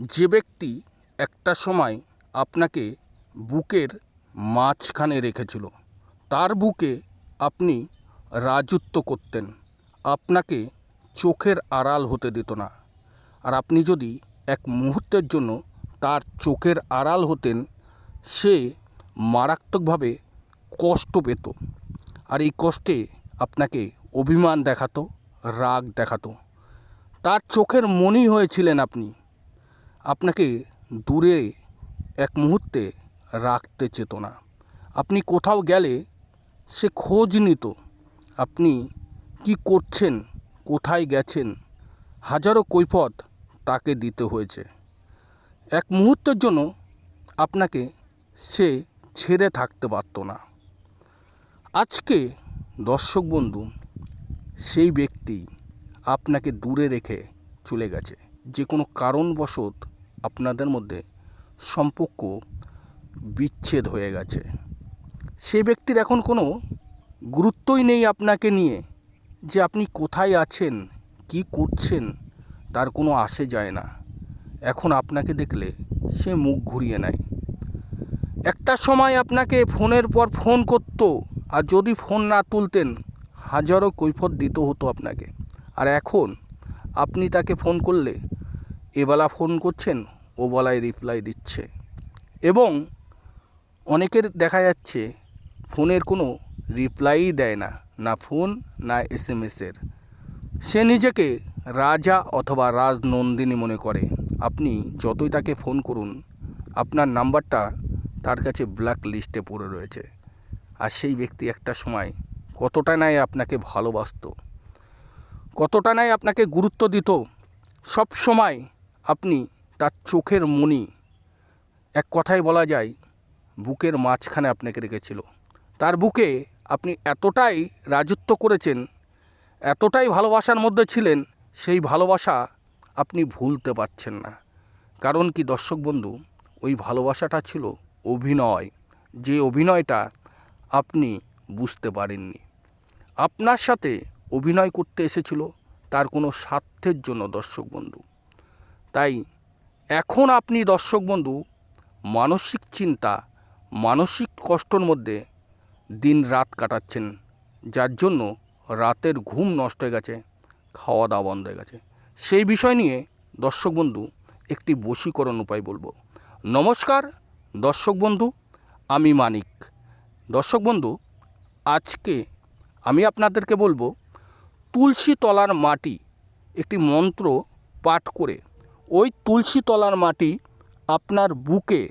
যে ব্যক্তি একটা সময় আপনাকে বুকের মাঝখানে রেখেছিল, তার বুকে আপনি রাজত্ব করতেন। আপনাকে চোখের আড়াল হতে দিত না। আর আপনি যদি এক মুহূর্তের জন্য তার চোখের আড়াল হতেন, সে মারাত্মকভাবে কষ্ট পেত। আর এই কষ্টে আপনাকে অভিমান দেখাতো, রাগ দেখাতো। তার চোখের মনি হয়েছিলেন আপনি। আপনাকে দূরে এক মুহূর্তে রাখতে চেত না আপনি কোথাও গেলে সে খোঁজ নিত। আপনি কি করছেন? কোথায় গেছেন? হাজারো কৈফত তাকে দিতে হয়েছে। এক মুহূর্তের জন্য আপনাকে সে ছেড়ে থাকতে পারতো না। আজকে, দর্শক বন্ধু, সেই ব্যক্তি আপনাকে দূরে রেখে চলে গেছে। যে কোনো কারণবশত আপনাদের মধ্যে সম্পর্ক বিচ্ছেদ হয়ে গেছে। সে ব্যক্তির এখন কোনো গুরুত্বই নেই আপনাকে নিয়ে যে আপনি কোথায় আছেন, কি করছেন, তার কোনো আসে যায় না। এখন আপনাকে দেখলে সে মুখ ঘুরিয়ে নেয়। একটা সময় আপনাকে ফোনের পর ফোন করতো আর যদি ফোন না তুলতেন, হাজারো কৈফত দিতে হতো আপনাকে। আর এখন আপনি তাকে ফোন করলে এবেলা ফোন করছেন ও বেলায় রিপ্লাই দিচ্ছে। এবং অনেকের দেখা যাচ্ছে, ফোনের কোনো রিপ্লাইই দেয় না না ফোন, না এস সে নিজেকে রাজা অথবা রাজনন্দিনী মনে করে। আপনি যতই তাকে ফোন করুন, আপনার নাম্বারটা তার কাছে ব্ল্যাক লিস্টে পড়ে রয়েছে। আর সেই ব্যক্তি একটা সময় কতটা নাই আপনাকে ভালোবাসতো, কতটা নাই আপনাকে গুরুত্ব দিত সব সময় আপনি তার চোখের মনি এক কথায় বলা যায়, বুকের মাঝখানে আপনাকে রেখেছিল। তার বুকে আপনি এতটাই রাজত্ব করেছেন, এতটাই ভালোবাসার মধ্যে ছিলেন, সেই ভালোবাসা আপনি ভুলতে পারছেন না। কারণ কি দর্শক বন্ধু, ওই ভালোবাসাটা ছিল অভিনয়, যে অভিনয়টা আপনি বুঝতে পারেননি। আপনার সাথে অভিনয় করতে এসেছিল তার কোনো স্বার্থের জন্য দর্শক বন্ধু। তাই এখন আপনি দর্শক বন্ধু, মানসিক চিন্তা, মানসিক কষ্টর মধ্যে দিন রাত কাটাচ্ছেন, যার জন্য রাতের ঘুম নষ্ট হয়ে গেছে খাওয়া দাওয়া বন্ধ হয়ে গেছে। সেই বিষয় নিয়ে দর্শক বন্ধু, একটি বশীকরণ উপায় বলব। নমস্কার, দর্শক বন্ধু, আমি মানিক। দর্শক বন্ধু, আজকে আমি আপনাদেরকে বলব, তুলসী তলার মাটি একটি মন্ত্র পাঠ করে ওই তুলসী তলার মাটি আপনার বুকে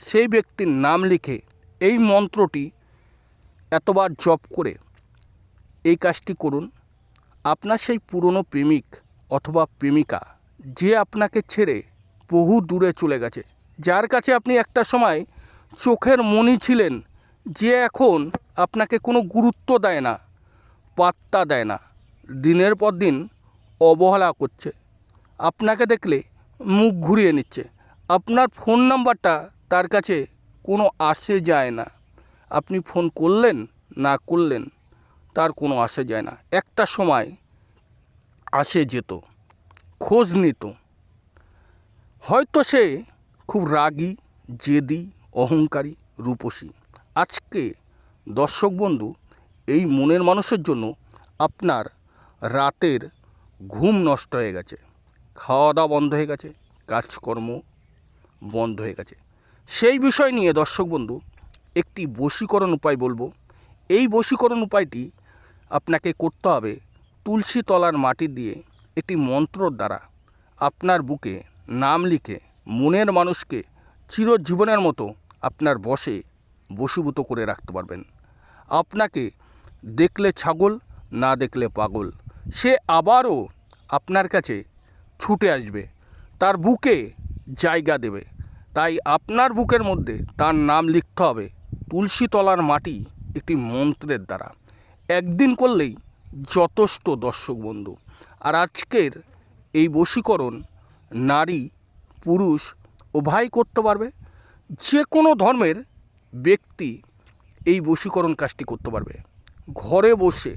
সেই ব্যক্তির নাম লিখে এই মন্ত্রটি এতবার জপ করে এই কাজটি করুন। আপনার সেই পুরনো প্রেমিক অথবা প্রেমিকা যে আপনাকে ছেড়ে বহু দূরে চলে গেছে, যার কাছে আপনি একটা সময় চোখের মনি ছিলেন যে এখন আপনাকে কোনো গুরুত্ব দেয় না, পাত্তা দেয় না, দিনের পর দিন অবহেলা করছে। আপনাকে দেখলে মুখ ঘুরিয়ে নিচ্ছে। আপনার ফোন নাম্বারটা তার কাছে কোনো আসে যায় না। আপনি ফোন করলেন, না করলেন, তার কোনো আসে যায় না। একটা সময় আসে যেত, খোঁজ নিত। হয়তো সে খুব রাগী, জেদি, অহংকারী, রূপসী। আজকে দর্শক বন্ধু, এই মনের মানুষের জন্য আপনার রাতের ঘুম নষ্ট হয়ে গেছে। খাওয়া দাওয়া বন্ধ হয়ে গেছে, কাজকর্ম বন্ধ হয়ে গেছে। সেই বিষয় নিয়ে, দর্শক বন্ধু, একটি বশীকরণ উপায় বলব। এই বশীকরণ উপায়টি আপনাকে করতে হবে তুলসী তলার মাটি দিয়ে একটি মন্ত্রর দ্বারা। আপনার বুকে নাম লিখে, মনের মানুষকে চিরজীবনের মতো আপনার বসে বশীভূত করে রাখতে পারবেন। আপনাকে দেখলে ছাগল, না দেখলে পাগল। সে আবারও আপনার কাছে ছুটে আসবে। তার বুকে জায়গা দেবে। তাই আপনার বুকের মধ্যে তার নাম লিখতে হবে তুলসী তলার মাটি একটি মন্ত্রের দ্বারা। একদিন করলেই যথেষ্ট দর্শক বন্ধু। আর আজকের এই বশীকরণ নারী, পুরুষ উভয় করতে পারবে। যে কোনো ধর্মের ব্যক্তি এই বশীকরণ কাজটি করতে পারবে। ঘরে বসে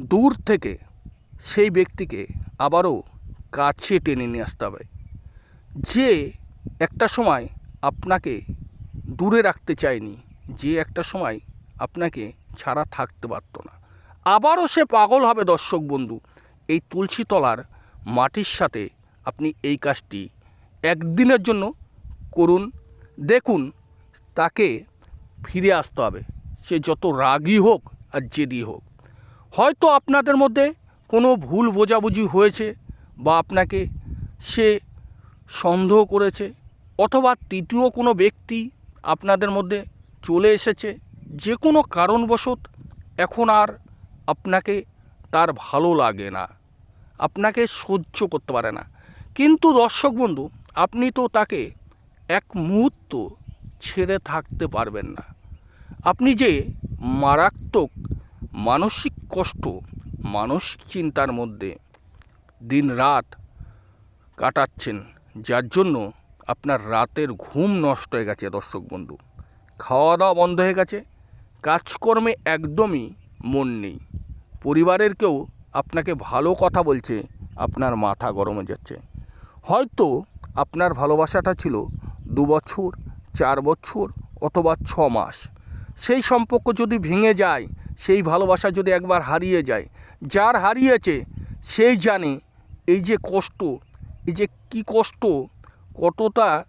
দূর থেকে সেই ব্যক্তিকে আবারও কাছে টেনে নিয়ে আসতে হবে। যে একটা সময় আপনাকে দূরে রাখতে চায়নি, যে একটা সময় আপনাকে ছাড়া থাকতে পারতো না। আবারও সে পাগল হবে দর্শক বন্ধু। এই তুলসী তলার মাটির সাথে আপনি এই কাজটি একদিনের জন্য করুন। দেখুন, তাকে ফিরে আসতে হবে। সে যত রাগই হোক আর জেদি হোক। হয়তো আপনাদের মধ্যে কোনো ভুল বোঝাবুঝি হয়েছে বা আপনাকে সে সন্দেহ করেছে অথবা তৃতীয় কোনো ব্যক্তি আপনাদের মধ্যে চলে এসেছে, যে কোনো কারণবশত এখন আর আপনাকে তার ভালো লাগে না, আপনাকে সহ্য করতে পারে না। কিন্তু দর্শক বন্ধু, আপনি তো তাকে এক মুহূর্ত ছেড়ে থাকতে পারবেন না। আপনি যে মারাত্মক মানসিক কষ্ট, মানসিক চিন্তার মধ্যে দিন রাত কাটাচ্ছেন, যার জন্য আপনার রাতের ঘুম নষ্ট হয়ে গেছে দর্শক বন্ধু। খাওয়া দাওয়া বন্ধ হয়ে গেছে, কাজকর্মে একদমই মন নেই। পরিবারের কেউ আপনাকে ভালো কথা বলছে, আপনার মাথা গরম হয়ে যাচ্ছে। হয়তো আপনার ভালোবাসাটা ছিল দু বছর, চার বছর অথবা ছ মাস। সেই সম্পর্ক যদি ভেঙে যায়, সেই ভালোবাসা যদি একবার হারিয়ে যায়, যার হারিয়েছে, সেই জানে এই যে কষ্ট, এই যে কি কষ্ট, কতটা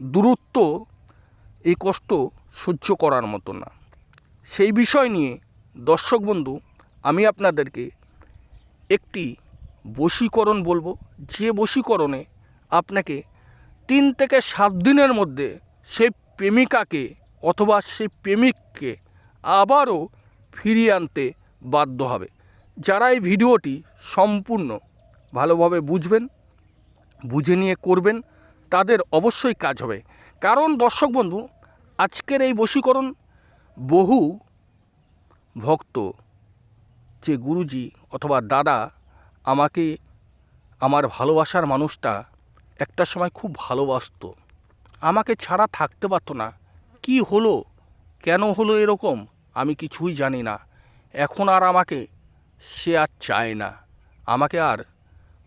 দূরত্ব, এই কষ্ট সহ্য করার মতো না। সেই বিষয় নিয়ে, দর্শক বন্ধু, আমি আপনাদেরকে একটি বশীকরণ বলব। যে বশীকরণে আপনাকে তিন থেকে সাত দিনের মধ্যে সেই প্রেমিকাকে অথবা সেই প্রেমিককে আবারও ফিরিয়ে আনতে বাধ্য হবে। যারা এই ভিডিওটি সম্পূর্ণ ভালোভাবে বুঝবেন, বুঝে নিয়ে করবেন, তাদের অবশ্যই কাজ হবে। কারণ দর্শক বন্ধু, আজকের এই বশীকরণ বহু ভক্ত, যে গুরুজি অথবা দাদা আমাকে আমার ভালোবাসার মানুষটা একটা সময় খুব ভালোবাসতো। আমাকে ছাড়া থাকতে পারতো না। কি হলো? কেন হলো এরকম? আমি কিছুই জানি না। এখন আর আমাকে সে আর চায় না। আমাকে আর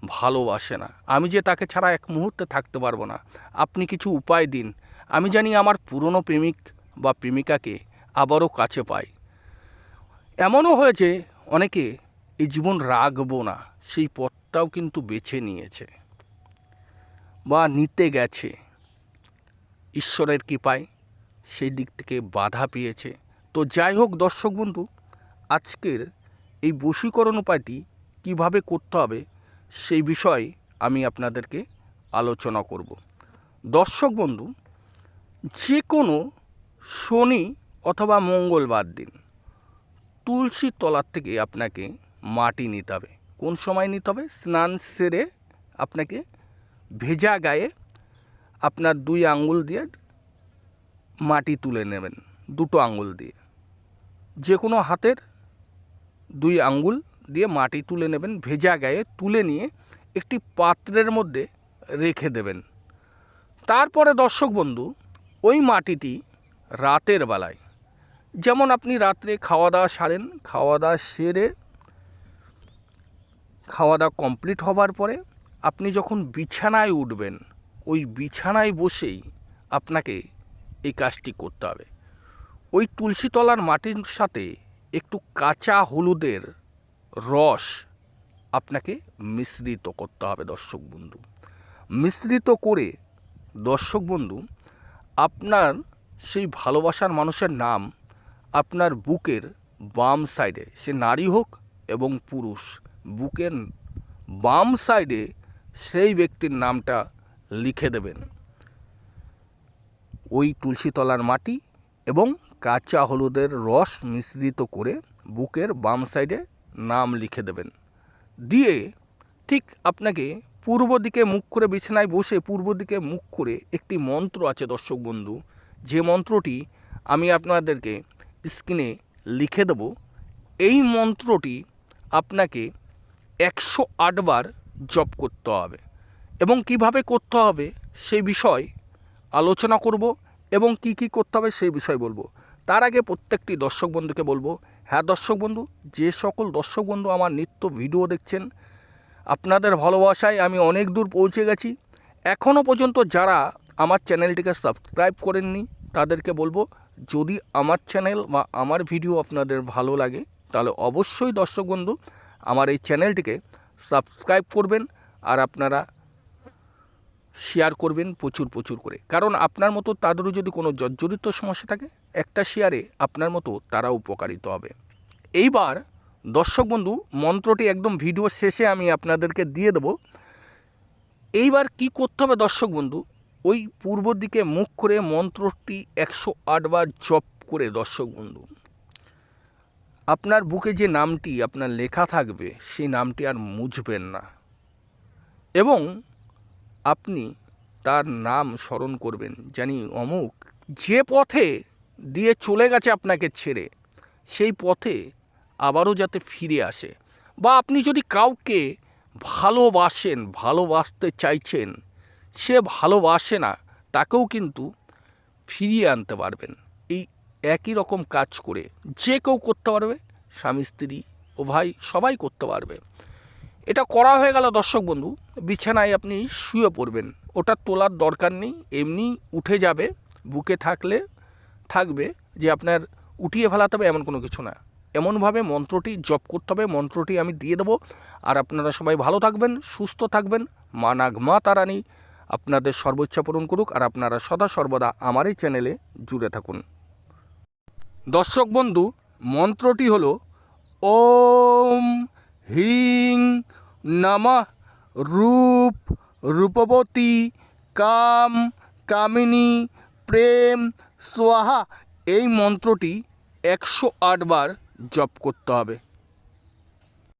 ভালোবাসে না। আমি যে তাকে ছাড়া এক মুহূর্তে থাকতে পারব না। আপনি কিছু উপায় দিন। আমি জানি আমার পুরনো প্রেমিক বা প্রেমিকাকে আবারও কাছে পাই। এমনও হয়েছে, অনেকে এই জীবন রাখব না, সেই পথটাও কিন্তু বেছে নিয়েছে বা নিতে গেছে। ঈশ্বরের কৃপায় সেই দিক থেকে বাধা পেয়েছে। তো যাই হোক দর্শক বন্ধু, আজকের এই বশীকরণ উপায়টি কীভাবে করতে হবে সেই বিষয়ে আমি আপনাদেরকে আলোচনা করব। দর্শক বন্ধু, যে কোনো শনি অথবা মঙ্গলবার দিন তুলসীর তলার থেকে আপনাকে মাটি নিতে হবে। কোন সময় নিতে হবে? স্নান সেরে আপনাকে ভেজা গায়ে আপনার দুই আঙ্গুল দিয়ে মাটি তুলে নেবেন, দুটো আঙ্গুল দিয়ে। যে কোনো হাতের দুই আঙ্গুল দিয়ে মাটি তুলে নেবেন, ভেজা গায়ে তুলে নিয়ে একটি পাত্রের মধ্যে রেখে দেবেন। তারপরে দর্শক বন্ধু, ওই মাটিটি রাতের বেলায়, যেমন আপনি রাত্রে খাওয়া দাওয়া সারেন খাওয়া দাওয়া সেরে খাওয়া দাওয়া কমপ্লিট হবার পরে আপনি যখন বিছানায় উঠবেন, ওই বিছানায় বসেই আপনাকে এই কাজটি করতে হবে। ওই তুলসী তলার মাটির সাথে একটু কাঁচা হলুদের রস আপনাকে মিশ্রিত করতে হবে দর্শক বন্ধু। মিশ্রিত করে দর্শক বন্ধু, আপনার সেই ভালোবাসার মানুষের নাম আপনার বুকের বাম সাইডে, সে নারী হোক এবং পুরুষ, বুকের বাম সাইডে সেই ব্যক্তির নামটা লিখে দেবেন। ওই তুলসীতলার মাটি এবং কাঁচা হলুদের রস মিশ্রিত করে বুকের বাম সাইডে নাম লিখে দেবেন। দিয়ে ঠিক আপনাকে পূর্ব দিকে মুখ করে বিছানায় বসে পূর্ব দিকে মুখ করে একটি মন্ত্র আছে দর্শক বন্ধু। যে মন্ত্রটি আমি আপনাদেরকে স্ক্রিনে লিখে দেব। এই মন্ত্রটি আপনাকে একশো আটবার জপ করতে হবে। এবং কীভাবে করতে হবে সেই বিষয় আলোচনা করব এবং কি কি করতে হবে সেই বিষয় বলব। তার আগে প্রত্যেকটি দর্শক বন্ধুকে বলব হ্যাঁ দর্শক বন্ধু, যে সকল দর্শক বন্ধু আমার নিত্য ভিডিও দেখছেন, আপনাদের ভালোবাসায় আমি অনেক দূর পৌঁছে গেছি। এখনও পর্যন্ত যারা আমার চ্যানেলটিকে সাবস্ক্রাইব করেননি, তাদেরকে বলব, যদি আমার চ্যানেল বা আমার ভিডিও আপনাদের ভালো লাগে, তাহলে অবশ্যই দর্শক বন্ধু, আমার এই চ্যানেলটিকে সাবস্ক্রাইব করবেন আর আপনারা শেয়ার করবেন প্রচুর প্রচুর করে। কারণ আপনার মতো তাদেরও যদি কোনো জর্জরিত সমস্যা থাকে একটা শেয়ারে আপনার মতো তারা উপকারিত হবে। এইবার দর্শক বন্ধু, মন্ত্রটি একদম ভিডিও শেষে আমি আপনাদেরকে দিয়ে দেবো। এইবার কি করতে হবে দর্শক বন্ধু? ওই পূর্ব দিকে মুখ করে মন্ত্রটি একশো আটবার জপ করে দর্শক বন্ধু। আপনার বুকে যে নামটি, আপনার লেখা থাকবে, সেই নামটি আর মুছবেন না। এবং আপনি তার নাম স্মরণ করবেন, জানি অমুক। যে পথে দিয়ে চলে গেছে আপনাকে ছেড়ে। সেই পথে আবারও যাতে ফিরে আসে। বা আপনি যদি কাউকে ভালোবাসেন, ভালোবাসতে চাইছেন, সে ভালোবাসে না, তাকেও কিন্তু ফিরিয়ে আনতে পারবেন। এই একই রকম কাজ করে যে কেউ করতে পারবে, স্বামী, স্ত্রী ও ভাই সবাই করতে পারবে। এটা করা হয়ে গেল দর্শক বন্ধু, বিছানায় আপনি শুয়ে পড়বেন। ওটা তোলার দরকার নেই, এমনি উঠে যাবে, বুকে থাকলে থাকবে যে আপনার উঠিয়ে ফেলাতে হবে এমন কোনো কিছু না। এমনভাবে মন্ত্রটি জপ করতে হবে, মন্ত্রটি আমি দিয়ে দেবো। আর আপনারা সবাই ভালো থাকবেন, সুস্থ থাকবেন। মা নাগ মা তারানি আপনাদের সর্বোচ্চা পূরণ করুক আর আপনারা সদা সর্বদা আমার এই চ্যানেলে জুড়ে থাকুন। দর্শক বন্ধু, মন্ত্রটি হলো ওম হিং নমঃ রূপ রূপবতী কাম কামিনী প্রেম সোয়াহা এই মন্ত্রটি একশো আটবার জপ করতে হবে।